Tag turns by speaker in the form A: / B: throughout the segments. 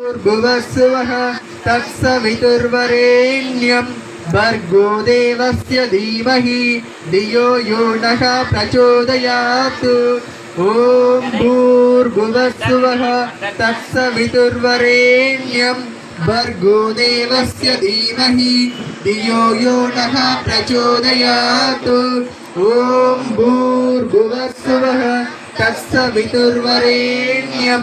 A: भुवस्वः तत्सवितुर्वरेण्यं भर्गो देवस्य धीमहि धियो यो नः प्रचोदयात्। ॐ भूर्भुवस्वः तत्सवितुर्वरेण्यं भर्गो देवस्य धीमहि धियो यो नः प्रचोदयात्। ॐ भूर्भुवस्वः तत्सवितुर्वरेण्यं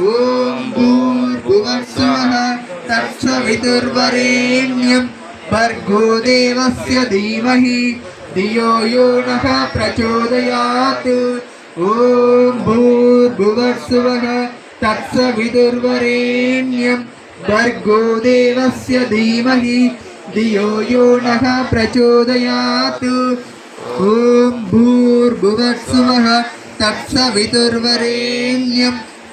A: ఓం భూర్భువస్సువః తత్సవితుర్వరేణ్యం భర్గో దేవస్య ధీమహి ధియో యో నః ప్రచోదయాత్ ఓం భూర్భువస్సువః తత్సవితుర్వరేణ్యం భర్గో దేవస్య ధీమహి ధియో యో నః ప్రచోదయాత్ ఓం భూర్భువస్సువః తత్సవితుర్వరేణ్యం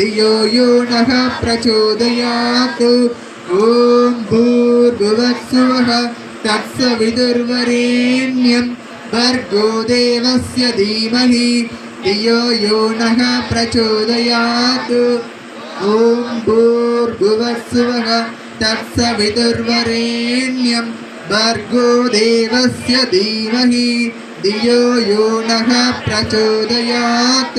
A: धियो यो नः प्रचोदयात् ॐ भूर्भुवस्वः तत्सवितुर्वरेण्यं भर्गो देवस्य धीमहि धियो यो नः प्रचोदयात् ॐ भूर्भुवस्वः तत्सवितुर्वरेण्यं भर्गो देवस्य धीमहि धियो यो नः प्रचोदयात्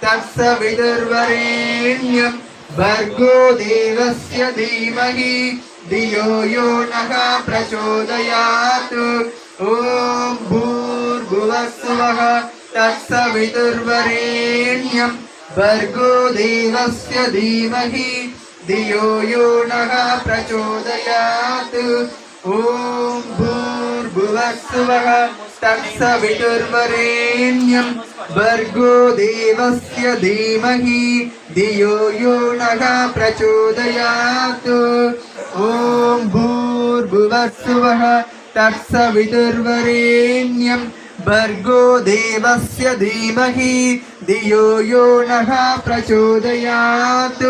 A: भूर्भुवस्वः तत्सवितुर्वरेण्यं भर्गो देवस्य धीमहि धियो यो नः प्रचोदयात् ॐ भूर्भुवस्वः तत्सवितुर्वरेण्यं भर्गो देवस्य धीमहि धियो यो नः प्रचोदयात् ॐ भूर्भुवस्सुवः तत्सवितुर्वरेण्यं भर्गो देवस्य धीमहि धियो यो नः प्रचोदयात् ॐ भूर्भुवस्सुवः तत्सवितुर्वरेण्यं भर्गो देवस्य धीमहि धियो यो नः प्रचोदयात्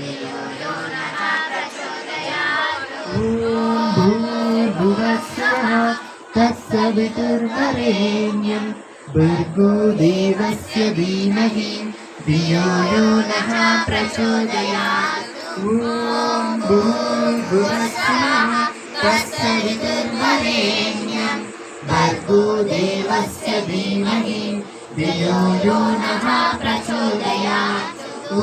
B: धियो यो नः प्रचोदयात् ॐ
A: भूर्भुवस्सुवः तत्सवितुर्वरेण्यं भर्गो देवस्य धीमहि धियो यो नः प्रचोदयात् ॐ भूर्भुवस्सुवः तत्सवितुर्वरेण्यं भर्गो देवस्य धीमहि धियो यो नः प्रचोदयात् ॐ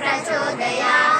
B: प्रचोदयात्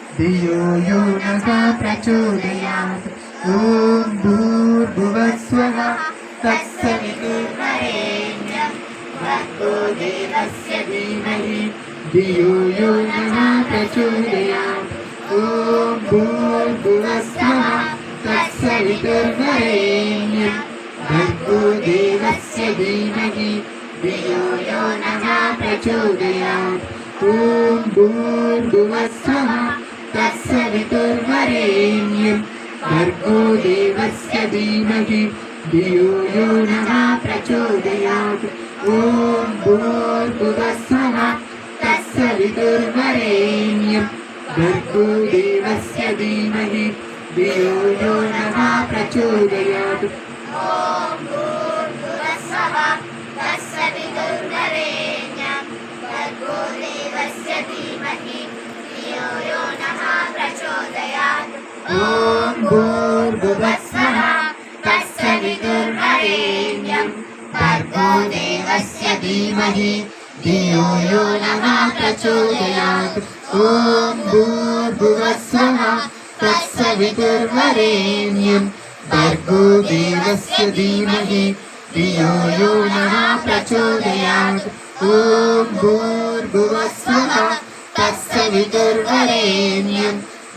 A: धियो यो नः प्रचोदयात् ॐ भूर्भुवस्वः तत्सवितुर्वरेण्यं भर्गो देवस्य धीमहि धियो यो नः प्रचोदयात् ॐ भूर्भुवस्वः तत्सवितुर्वरेण्यं भर्गो देवस्य धीमहि धियो यो नः प्रचोदयात् ॐ भूर्भुवस्वः तत्सवितुर्वरेण्यं भर्गो देवस्य धीमहि धियो यो नः प्रचोदयात् ॐ भूर्भुवस्वः तत्सवितुर्वरेण्यं भर्गो देवस्य धीमहि धियो यो नः प्रचोदयात्
B: ॐ भूर्भुवस्वः तत्सवितुर्वरेण्यं भर्गो देवस्य धीमहि धियो यो नः प्रचोदयात्
A: ॐ भूर्भुवस्वः तत्सवितुर्वरेण्यं भर्गो देवस्य धीमहि धियो यो नः प्रचोदयात् ॐ भूर्भुवस्वः तत्सवितुर्वरेण्यं भर्गो देवस्य धीमहि धियो यो नः प्रचोदयात् ॐ भूर्भुवस्वः तत्सवितुर्वरेण्यं